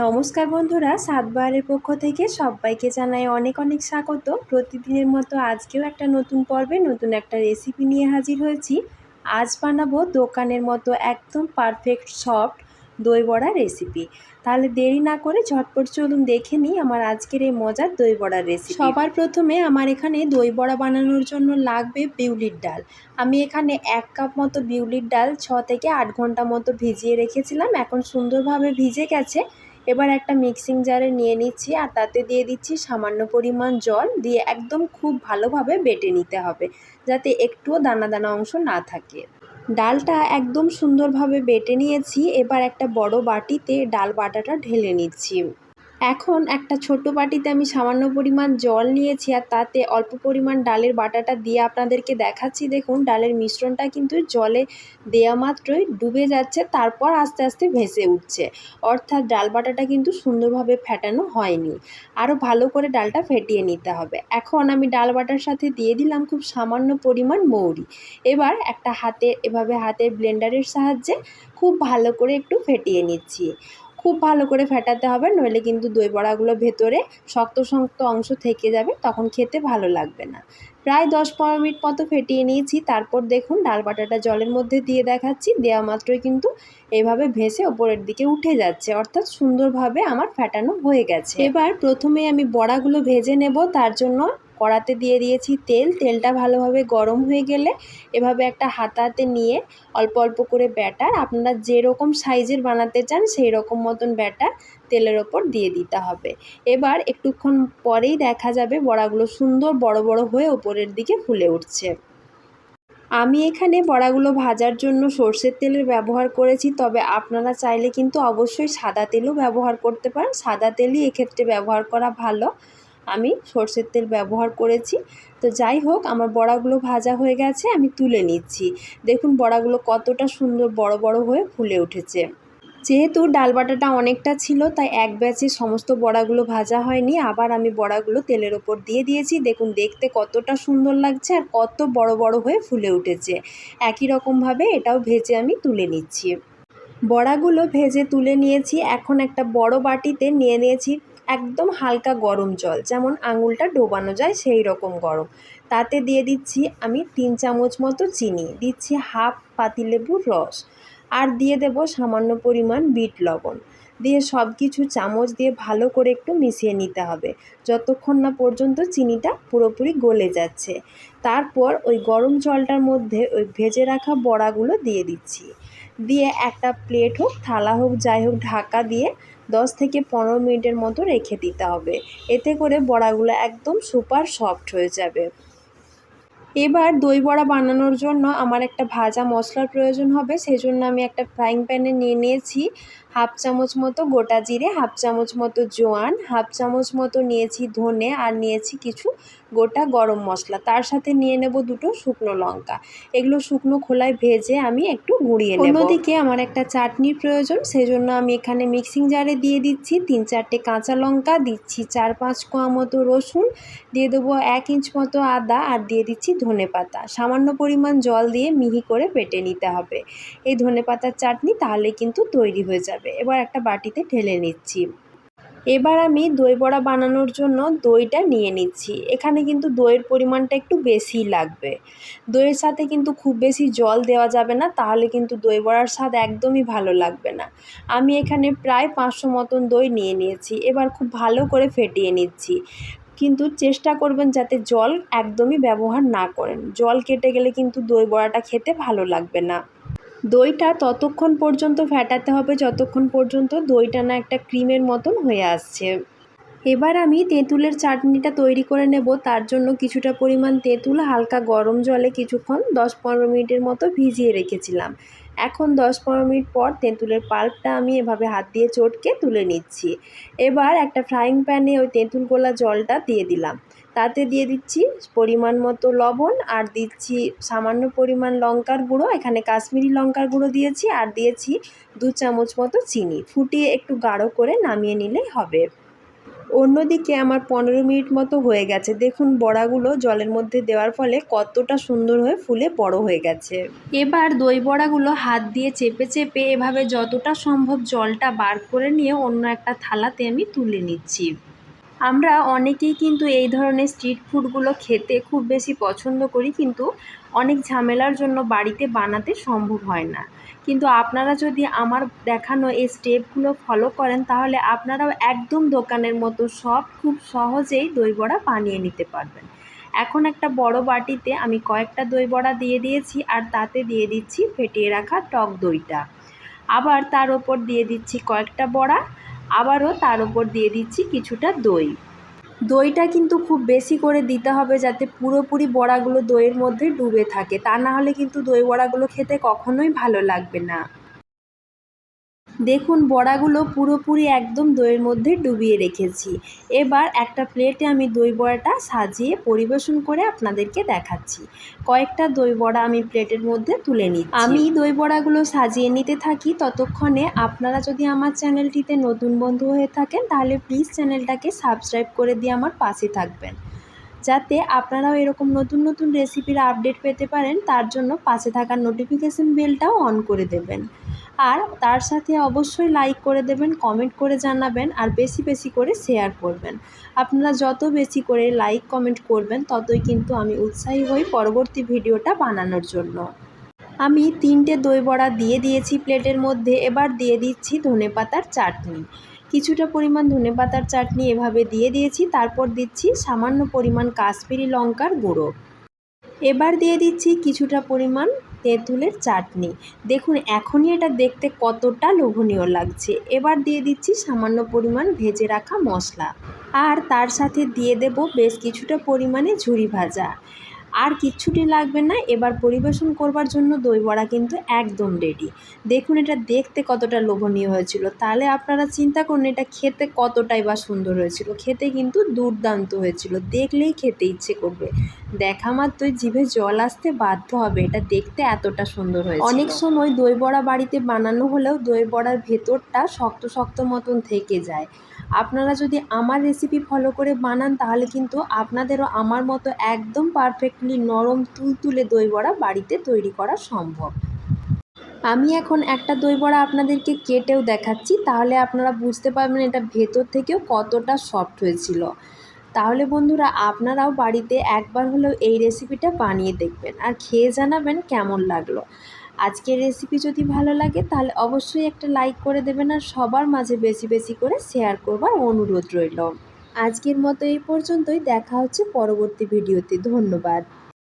নমস্কার বন্ধুরা, সাতবারের পক্ষ থেকে সবাইকে জানাই অনেক অনেক স্বাগত। প্রতিদিনের মতো আজকেও একটা নতুন পর্বে নতুন একটা রেসিপি নিয়ে হাজির হয়েছি। আজ বানাবো দোকানের মতো একদম পারফেক্ট সফট দই বড়া রেসিপি তাহলে দেরি না করে ঝটপট চলুন দেখে নিই আমার আজকের এই মজার দই বড়ার রেসিপি সবার প্রথমে আমার এখানে দই বড়া বানানোর জন্য লাগবে বিউলির ডাল। আমি এখানে এক কাপ মতো বিউলির ডাল ছ থেকে আট ঘণ্টা মতো ভিজিয়ে রেখেছিলাম, এখন সুন্দরভাবে ভিজে গেছে। এবার একটা মিক্সিং জারে নিয়ে নিচ্ছি আর তাতে দিয়ে দিচ্ছি সামান্য পরিমাণ জল দিয়ে একদম খুব ভালোভাবে বেটে নিতে হবে যাতে একটুও দানা দানা অংশ না থাকে। ডালটা একদম সুন্দরভাবে বেটে নিয়েছি। এবার একটা বড় বাটিতে ডাল বাটাটা ঢেলে নিচ্ছি। এখন একটা ছোট বাটিতে আমি সামান্য পরিমাণ জল নিয়েছি আর তাতে অল্প পরিমাণ ডালের বাটাটা দিয়ে আপনাদেরকে দেখাচ্ছি। দেখুন, ডালের মিশ্রণটা কিন্তু জলে দেওয়া মাত্রই ডুবে যাচ্ছে, তারপর আস্তে আস্তে ভেসে উঠছে। অর্থাৎ ডাল বাটাটা কিন্তু সুন্দরভাবে ফেটানো হয়নি। আরও ভালো করে ডালটা ফেটিয়ে নিতে হবে। এখন আমি ডাল বাটার সাথে দিয়ে দিলাম খুব সামান্য পরিমাণ মৌরি। এবার একটা হাতে, এভাবে হাতে ব্লেন্ডারের সাহায্যে খুব ভালো করে একটু ফেটিয়ে নিচ্ছি। খুব ভালো করে ফেটাতে হবে, নইলে কিন্তু দই বড়াগুলো ভেতরে শক্ত শক্ত অংশ থেকে যাবে, তখন খেতে ভালো লাগবে না। প্রায় দশ পনেরো মিনিট মতো ফেটিয়ে নিয়েছি, তারপর দেখুন ডাল বাটাটা জলের মধ্যে দিয়ে দেখাচ্ছি, দেওয়া মাত্রই কিন্তু এভাবে ভেসে ওপরের দিকে উঠে যাচ্ছে, অর্থাৎ সুন্দরভাবে আমার ফেটানো হয়ে গেছে। এবার প্রথমে আমি বড়াগুলো ভেজে নেব, তার জন্য কড়াতে দিয়ে দিয়েছি তেল। তেলটা ভালোভাবে গরম হয়ে গেলে এভাবে একটা হাতাতে নিয়ে অল্প অল্প করে ব্যাটার, আপনারা যেরকম সাইজের বানাতে চান সেই রকম মতন ব্যাটার তেলের ওপর দিয়ে দিতে হবে। এবার একটুক্ষণ পরেই দেখা যাবে বড়াগুলো সুন্দর বড় বড় হয়ে ওপরের দিকে ফুলে উঠছে। আমি এখানে বড়াগুলো ভাজার জন্য সর্ষের তেলের ব্যবহার করেছি, তবে আপনারা চাইলে কিন্তু অবশ্যই সাদা তেলও ব্যবহার করতে পারেন। সাদা তেলই এক্ষেত্রে ব্যবহার করা ভালো। আমি সর্ষের তেল ব্যবহার করেছি। তো যাই হোক, আমার বড়াগুলো ভাজা হয়ে গেছে, আমি তুলে নিচ্ছি। দেখুন বড়াগুলো কতটা সুন্দর বড় বড় হয়ে ফুলে উঠেছে। যেহেতু ডাল বাটাটা অনেকটা ছিল, তাই এক ব্যাচে সমস্ত বড়াগুলো ভাজা হয়নি। আবার আমি বড়াগুলো তেলের ওপর দিয়ে দিয়েছি। দেখুন, দেখতে কতটা সুন্দর লাগছে আর কত বড় বড় হয়ে ফুলে উঠেছে। একই রকমভাবে এটাও ভেজে আমি তুলে নিচ্ছি। বড়াগুলো ভেজে তুলে নিয়েছি। এখন একটা বড় বাটিতে নিয়ে নিয়েছি একদম হালকা গরম জল, যেমন আঙুলটা ডোবানো যায় সেই রকম গরম। তাতে দিয়ে দিচ্ছি আমি তিন চামচ মতো চিনি, দিচ্ছি হাফ পাতিলেবুর রস, আর দিয়ে দেব সামান্য পরিমাণ বিট লবণ। দিয়ে সব কিছু চামচ দিয়ে ভালো করে একটু মিশিয়ে নিতে হবে, যতক্ষণ না পর্যন্ত চিনিটা পুরোপুরি গলে যাচ্ছে। তারপর ওই গরম জলটার মধ্যে ওই ভেজে রাখা বড়াগুলো দিয়ে দিচ্ছি। দিয়ে একটা প্লেট হোক, থালা হোক, যাই হোক, ঢাকা দিয়ে দশ থেকে পনেরো মিনিটের মতো রেখে দিতে হবে। এতে করে বড়াগুলো একদম সুপার সফট হয়ে যাবে। এবার দই বড়া বানানোর জন্য আমার একটা ভাজা মশলার প্রয়োজন হবে, সেজন্য আমি একটা ফ্রাইং প্যানে নিয়ে নিয়েছি। হাফ চামচ মতো গোটা জিরে, হাফ চামচ মতো জোয়ান, হাফ চামচ মতো নিয়েছি ধনে আর নিয়েছি কিছু গোটা গরম মশলা। তার সাথে নিয়ে নেব দুটো শুকনো লঙ্কা। এগুলো শুকনো খোলায় ভেজে আমি একটু গুঁড়িয়ে নেব। অন্যদিকে আমার একটা চাটনির প্রয়োজন, সেজন্য আমি এখানে মিক্সিং জারে দিয়ে দিচ্ছি তিন চারটে কাঁচা লঙ্কা, দিচ্ছি চার পাঁচ কোয়া মতো রসুন, দিয়ে দেবো এক ইঞ্চ মতো আদা আর দিয়ে দিচ্ছি ধনে পাতা। সামান্য পরিমাণ জল দিয়ে মিহি করে বেটে নিতে হবে। এই ধনে পাতার চাটনি তাহলে কিন্তু তৈরি হয়ে যাবে। এবার একটা বাটিতে ঢেলে নিচ্ছি। এবার আমি দই বড়া বানানোর জন্য দইটা নিয়ে নিচ্ছি। এখানে কিন্তু দইয়ের পরিমাণটা একটু বেশিই লাগবে। দইয়ের সাথে কিন্তু খুব বেশি জল দেওয়া যাবে না, তাহলে কিন্তু দই বড়ার স্বাদ একদমই ভালো লাগবে না। আমি এখানে প্রায় পাঁচশো মতন দই নিয়ে নিয়েছি। এবার খুব ভালো করে ফেটিয়ে নিচ্ছি। কিন্তু চেষ্টা করবেন যাতে জল একদমই ব্যবহার না করেন। জল কেটে গেলে কিন্তু দই বড়াটা খেতে ভালো লাগবে না। দইটা ততক্ষণ পর্যন্ত ফ্যাটাতে হবে, যতক্ষণ পর্যন্ত দইটা না একটা ক্রিমের মতন হয়ে আসছে। এবার আমি তেঁতুলের চাটনিটা তৈরি করে নেব। তার জন্য কিছুটা পরিমাণ তেঁতুল, হালকা গরম জলে কিছুক্ষণ দশ পনেরো মিনিটের মতো ভিজিয়ে রেখেছিলাম। এখন দশ পনেরো মিনিট পর তেঁতুলের পাল্পটা আমি এভাবে হাত দিয়ে চটকে তুলে নিচ্ছি। এবার একটা ফ্রাইং প্যানে ওই তেঁতুল গোলা জলটা দিয়ে দিলাম। তাতে দিয়ে দিচ্ছি পরিমাণ মতো লবণ আর দিচ্ছি সামান্য পরিমাণ লঙ্কার গুঁড়ো। এখানে কাশ্মীরি লঙ্কার গুঁড়ো দিয়েছি আর দিয়েছি দু চামচ মতো চিনি। ফুটিয়ে একটু গাঢ় করে নামিয়ে নিলেই হবে। অন্যদিকে আমার পনেরো মিনিট মতো হয়ে গেছে। দেখুন বড়াগুলো জলের মধ্যে দেওয়ার ফলে কতটা সুন্দর হয়ে ফুলে বড় হয়ে গেছে। এবার দই বড়াগুলো হাত দিয়ে চেপে চেপে এভাবে যতটা সম্ভব জলটা বার করে নিয়ে অন্য একটা থালাতে আমি তুলে নিচ্ছি। আমরা অনেকেই কিন্তু এই ধরনের স্ট্রিট ফুডগুলো খেতে খুব বেশি পছন্দ করি, কিন্তু অনেক ঝামেলার জন্য বাড়িতে বানাতে সম্ভব হয় না। কিন্তু আপনারা যদি আমার দেখানো এই স্টেপগুলো ফলো করেন, তাহলে আপনারাও একদম দোকানের মতো সব খুব সহজেই দই বড়া বানিয়ে নিতে পারবেন। এখন একটা বড় বাটিতে আমি কয়েকটা দই বড়া দিয়ে দিয়েছি, আর তাতে দিয়ে দিচ্ছি ফেটিয়ে রাখা টক দইটা। আবার তার ওপর দিয়ে দিচ্ছি কয়েকটা বড়া আবারও তার উপর দিয়ে দিচ্ছি কিছুটা দই। দইটা কিন্তু খুব বেশি করে দিতে হবে যাতে পুরোপুরি বড়াগুলো দইয়ের মধ্যে ডুবে থাকে। তা না হলে কিন্তু দই বড়াগুলো খেতে কখনোই ভালো লাগবে না। দেখুন বড়াগুলো পুরোপুরি একদম দইয়ের মধ্যে ডুবিয়ে রেখেছি। এবার একটা প্লেটে আমি দই বড়াটা সাজিয়ে পরিবেশন করে আপনাদেরকে দেখাচ্ছি। কয়েকটা দই বড়া আমি প্লেটের মধ্যে তুলে নিই আমি দই বড়াগুলো সাজিয়ে নিতে থাকি। ততক্ষণে আপনারা যদি আমার চ্যানেলটিতে নতুন বন্ধু হয়ে থাকেন তাহলে প্লিজ চ্যানেলটাকে সাবস্ক্রাইব করে দিয়ে আমার পাশে থাকবেন। যাতে আপনারাও এরকম নতুন নতুন রেসিপির আপডেট পেতে পারেন তার জন্য পাশে থাকা নোটিফিকেশন বেলটাও অন করে দেবেন। আর তার সাথে অবশ্যই লাইক করে দেবেন কমেন্ট করে জানাবেন আর বেশি বেশি করে শেয়ার করবেন। আপনারা যত বেশি করে লাইক কমেন্ট করবেন, ততই কিন্তু আমি উৎসাহী হই পরবর্তী ভিডিওটা বানানোর জন্য। আমি তিনটে দই বড়া দিয়ে দিয়েছি প্লেটের মধ্যে, এবার দিয়ে দিচ্ছি ধনে পাতার চাটনি। কিছুটা পরিমাণ ধনে পাতার চাটনি এভাবে দিয়ে দিয়েছি, তারপর দিচ্ছি সামান্য পরিমাণ কাশ্মীরি লঙ্কার গুঁড়ো। এবার দিয়ে দিচ্ছি কিছুটা পরিমাণ তেঁতুলের চাটনি। দেখুন, এখনই এটা দেখতে কতটা লোভনীয় লাগছে। এবার দিয়ে দিচ্ছি সামান্য পরিমাণ ভেজে রাখা মশলা। আর তার সাথে দিয়ে দেব বেশ কিছুটা পরিমাণে ঝুরি ভাজা। আর কিচ্ছুটি লাগবে না। এবার পরিবেশন করবার জন্য দই বড়া কিন্তু একদম রেডি দেখুন এটা দেখতে কতটা লোভনীয় হয়েছিল। তাহলে আপনারা চিন্তা করুন এটা খেতে কতটাই বা সুন্দর হয়েছিল। খেতে কিন্তু দুর্দান্ত হয়েছিল। দেখলেই খেতে ইচ্ছে করবে। দেখা মাত্রই জিভে জল আসতে বাধ্য হবে। এটা দেখতে এতটা সুন্দর হয়েছে অনেক সময় দই বড়া বাড়িতে বানানো হলেও দই বড়ার ভেতরটা শক্ত শক্ত মতন থেকে যায়। আপনারা যদি আমার রেসিপি ফলো করে বানান, তাহলে কিন্তু আপনাদেরও আমার মতো একদম পারফেক্টলি নরম তুলতুলে দই বড়া বাড়িতে তৈরি করা সম্ভব। আমি এখন একটা দই বড়া আপনাদেরকে কেটেও দেখাচ্ছি, তাহলে আপনারা বুঝতে পারবেন এটা ভেতর থেকেও কতটা সফট হয়েছিল। তাহলে বন্ধুরা, আপনারাও বাড়িতে একবার হলেও এই রেসিপিটা বানিয়ে দেখবেন, আর খেয়ে জানাবেন কেমন লাগল। আজকের রেসিপি যদি ভালো লাগে, তাহলে অবশ্যই একটা লাইক করে দেবেন আর সবার মাঝে বেশি বেশি করে শেয়ার করবার অনুরোধ রইল। আজকের মতো এই পর্যন্তই, দেখা হচ্ছে পরবর্তী ভিডিওতে ধন্যবাদ।